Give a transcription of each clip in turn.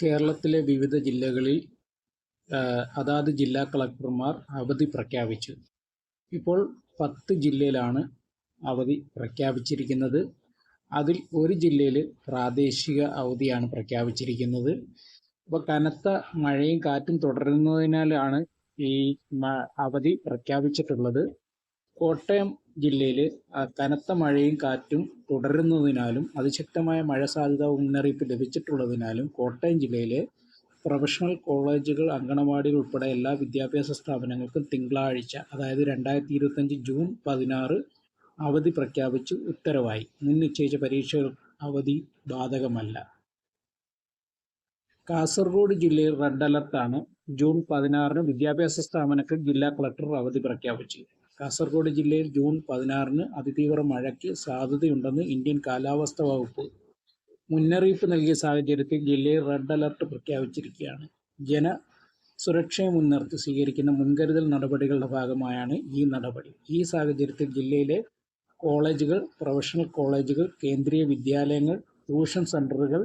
കേരളത്തിലെ വിവിധ ജില്ലകളിൽ അതാത് ജില്ലാ കളക്ടർമാർ അവധി പ്രഖ്യാപിച്ചു. ഇപ്പോൾ പത്ത് ജില്ലയിലാണ് അവധി പ്രഖ്യാപിച്ചിരിക്കുന്നത്. അതിൽ ഒരു ജില്ലയിൽ പ്രാദേശിക അവധിയാണ് പ്രഖ്യാപിച്ചിരിക്കുന്നത്. അപ്പോൾ കനത്ത മഴയും കാറ്റും തുടരുന്നതിനാലാണ് ഈ അവധി പ്രഖ്യാപിച്ചിട്ടുള്ളത്. കോട്ടയം ജില്ലയിൽ കനത്ത മഴയും കാറ്റും തുടരുന്നതിനാലും അതിശക്തമായ മഴ സാധ്യത മുന്നറിയിപ്പ് ലഭിച്ചിട്ടുള്ളതിനാലും കോട്ടയം ജില്ലയിലെ പ്രൊഫഷണൽ കോളേജുകൾ അങ്കണവാടികൾ ഉൾപ്പെടെ എല്ലാ വിദ്യാഭ്യാസ സ്ഥാപനങ്ങൾക്കും തിങ്കളാഴ്ച അതായത് രണ്ടായിരത്തി ഇരുപത്തഞ്ച് ജൂൺ പതിനാറ് അവധി പ്രഖ്യാപിച്ച് ഉത്തരവായി. മുൻ നിശ്ചയിച്ച പരീക്ഷകൾ അവധി ബാധകമല്ല. കാസർഗോഡ് ജില്ലയിൽ റെഡ് അലർട്ടാണ്. ജൂൺ പതിനാറിന് വിദ്യാഭ്യാസ സ്ഥാപനങ്ങൾക്ക് ജില്ലാ കളക്ടർ അവധി പ്രഖ്യാപിച്ചു. കാസർഗോഡ് ജില്ലയിൽ ജൂൺ പതിനാറിന് അതിതീവ്ര മഴയ്ക്ക് സാധ്യതയുണ്ടെന്ന് ഇന്ത്യൻ കാലാവസ്ഥാ വകുപ്പ് മുന്നറിയിപ്പ് നൽകിയ സാഹചര്യത്തിൽ ജില്ലയിൽ റെഡ് അലർട്ട് പ്രഖ്യാപിച്ചിരിക്കുകയാണ്. ജന സുരക്ഷയെ മുൻനിർത്തി സ്വീകരിക്കുന്ന മുൻകരുതൽ നടപടികളുടെ ഭാഗമായാണ് ഈ നടപടി. ഈ സാഹചര്യത്തിൽ ജില്ലയിലെ കോളേജുകൾ പ്രൊഫഷണൽ കോളേജുകൾ കേന്ദ്രീയ വിദ്യാലയങ്ങൾ ട്യൂഷൻ സെന്ററുകൾ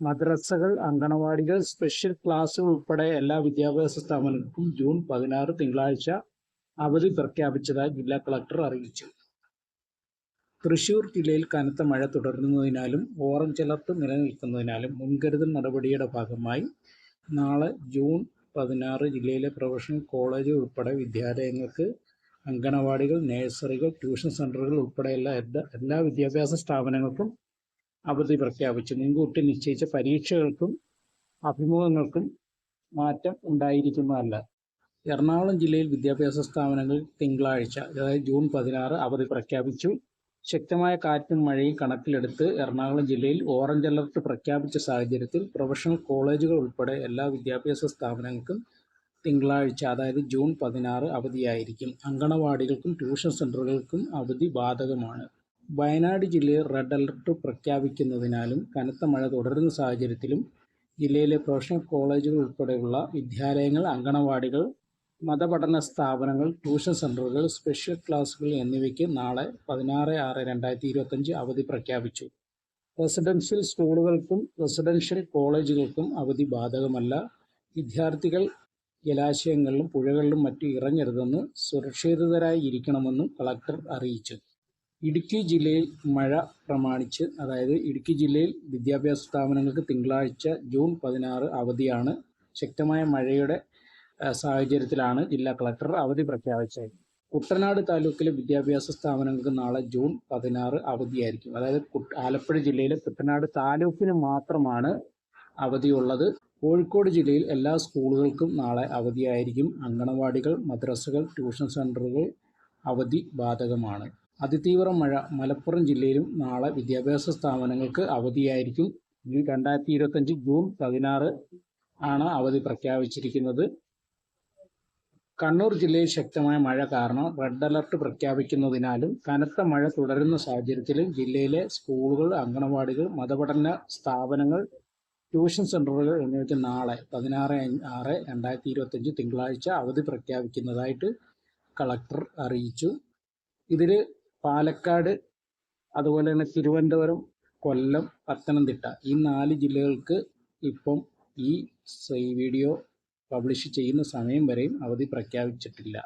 മദ്രസകൾ അങ്കണവാടികൾ സ്പെഷ്യൽ ക്ലാസ്സുകൾ ഉൾപ്പെടെ എല്ലാ വിദ്യാഭ്യാസ സ്ഥാപനങ്ങൾക്കും ജൂൺ പതിനാറ് തിങ്കളാഴ്ച അവധി പ്രഖ്യാപിച്ചതായി ജില്ലാ കളക്ടർ അറിയിച്ചു. തൃശൂർ ജില്ലയിൽ കനത്ത മഴ തുടരുന്നതിനാലും ഓറഞ്ച് അലർട്ട് നിലനിൽക്കുന്നതിനാലും മുൻകരുതൽ നടപടിയുടെ ഭാഗമായി നാളെ ജൂൺ പതിനാറ് ജില്ലയിലെ പ്രൊഫഷണൽ കോളേജ് ഉൾപ്പെടെ വിദ്യാലയങ്ങൾക്ക് അങ്കണവാടികൾ നഴ്സറികൾ ട്യൂഷൻ സെന്ററുകൾ ഉൾപ്പെടെയുള്ള എല്ലാ എല്ലാ വിദ്യാഭ്യാസ സ്ഥാപനങ്ങൾക്കും അവധി പ്രഖ്യാപിച്ചു. മുൻകൂട്ടി നിശ്ചയിച്ച പരീക്ഷകൾക്കും അഭിമുഖങ്ങൾക്കും മാറ്റം ഉണ്ടായിരിക്കുന്നതല്ല. എറണാകുളം ജില്ലയിൽ വിദ്യാഭ്യാസ സ്ഥാപനങ്ങൾ തിങ്കളാഴ്ച അതായത് ജൂൺ പതിനാറ് അവധി പ്രഖ്യാപിച്ചു. ശക്തമായ കാറ്റും മഴയും കണക്കിലെടുത്ത് എറണാകുളം ജില്ലയിൽ ഓറഞ്ച് അലർട്ട് പ്രഖ്യാപിച്ച സാഹചര്യത്തിൽ പ്രൊഫഷണൽ കോളേജുകൾ ഉൾപ്പെടെ എല്ലാ വിദ്യാഭ്യാസ സ്ഥാപനങ്ങൾക്കും തിങ്കളാഴ്ച അതായത് ജൂൺ പതിനാറ് അവധിയായിരിക്കും. അങ്കണവാടികൾക്കും ട്യൂഷൻ സെന്ററുകൾക്കും അവധി ബാധകമാണ്. വയനാട് ജില്ലയിൽ റെഡ് അലർട്ട് പ്രഖ്യാപിക്കുന്നതിനാലും കനത്ത മഴ തുടരുന്ന സാഹചര്യത്തിലും ജില്ലയിലെ പ്രൊഫഷണൽ കോളേജുകൾ ഉൾപ്പെടെയുള്ള വിദ്യാലയങ്ങൾ അങ്കണവാടികൾ മതപഠന സ്ഥാപനങ്ങൾ ട്യൂഷൻ സെന്ററുകൾ സ്പെഷ്യൽ ക്ലാസുകൾ എന്നിവയ്ക്ക് നാളെ പതിനാറ് ആറ് രണ്ടായിരത്തി ഇരുപത്തഞ്ച് അവധി പ്രഖ്യാപിച്ചു. റെസിഡൻഷ്യൽ സ്കൂളുകൾക്കും റെസിഡൻഷ്യൽ കോളേജുകൾക്കും അവധി ബാധകമല്ല. വിദ്യാർത്ഥികൾ ജലാശയങ്ങളിലും പുഴകളിലും മറ്റും ഇറങ്ങരുതെന്ന് സുരക്ഷിതരായി ഇരിക്കണമെന്നും കളക്ടർ അറിയിച്ചു. ഇടുക്കി ജില്ലയിൽ മഴ പ്രമാണിച്ച് അതായത് ഇടുക്കി ജില്ലയിൽ വിദ്യാഭ്യാസ സ്ഥാപനങ്ങൾക്ക് തിങ്കളാഴ്ച ജൂൺ പതിനാറ് അവധിയാണ് ശക്തമായ മഴയുടെ സാഹചര്യത്തിലാണ് ജില്ലാ കളക്ടർ അവധി പ്രഖ്യാപിച്ചത്. കുട്ടനാട് താലൂക്കിലെ വിദ്യാഭ്യാസ സ്ഥാപനങ്ങൾക്ക് നാളെ ജൂൺ പതിനാറ് അവധിയായിരിക്കും. അതായത് ആലപ്പുഴ ജില്ലയിലെ കുട്ടനാട് താലൂക്കിന് മാത്രമാണ് അവധിയുള്ളത്. കോഴിക്കോട് ജില്ലയിൽ എല്ലാ സ്കൂളുകൾക്കും നാളെ അവധിയായിരിക്കും. അങ്കണവാടികൾ മദ്രസകൾ ട്യൂഷൻ സെന്ററുകൾ അവധി ബാധകമാണ്. അതിതീവ്ര മഴ മലപ്പുറം ജില്ലയിലും നാളെ വിദ്യാഭ്യാസ സ്ഥാപനങ്ങൾക്ക് അവധിയായിരിക്കും. രണ്ടായിരത്തി ഇരുപത്തഞ്ച് ജൂൺ പതിനാറ് ആണ് അവധി പ്രഖ്യാപിച്ചിരിക്കുന്നത്. കണ്ണൂർ ജില്ലയിൽ ശക്തമായ മഴ കാരണം റെഡ് അലർട്ട് പ്രഖ്യാപിക്കുന്നതിനാലും കനത്ത മഴ തുടരുന്ന സാഹചര്യത്തിലും ജില്ലയിലെ സ്കൂളുകൾ അങ്കണവാടികൾ മതപഠന സ്ഥാപനങ്ങൾ ട്യൂഷൻ സെന്ററുകൾ എന്നിവയ്ക്ക് നാളെ പതിനാറ് ആറ് രണ്ടായിരത്തി ഇരുപത്തഞ്ച് തിങ്കളാഴ്ച അവധി പ്രഖ്യാപിക്കുന്നതായിട്ട് കളക്ടർ അറിയിച്ചു. ഇതിൽ പാലക്കാട് അതുപോലെ തന്നെ തിരുവനന്തപുരം കൊല്ലം പത്തനംതിട്ട ഈ നാല് ജില്ലകൾക്ക് ഇപ്പം ഈ വീഡിയോ പബ്ലിഷ് ചെയ്യുന്ന സമയം വരെയും അവധി പ്രഖ്യാപിച്ചിട്ടില്ല.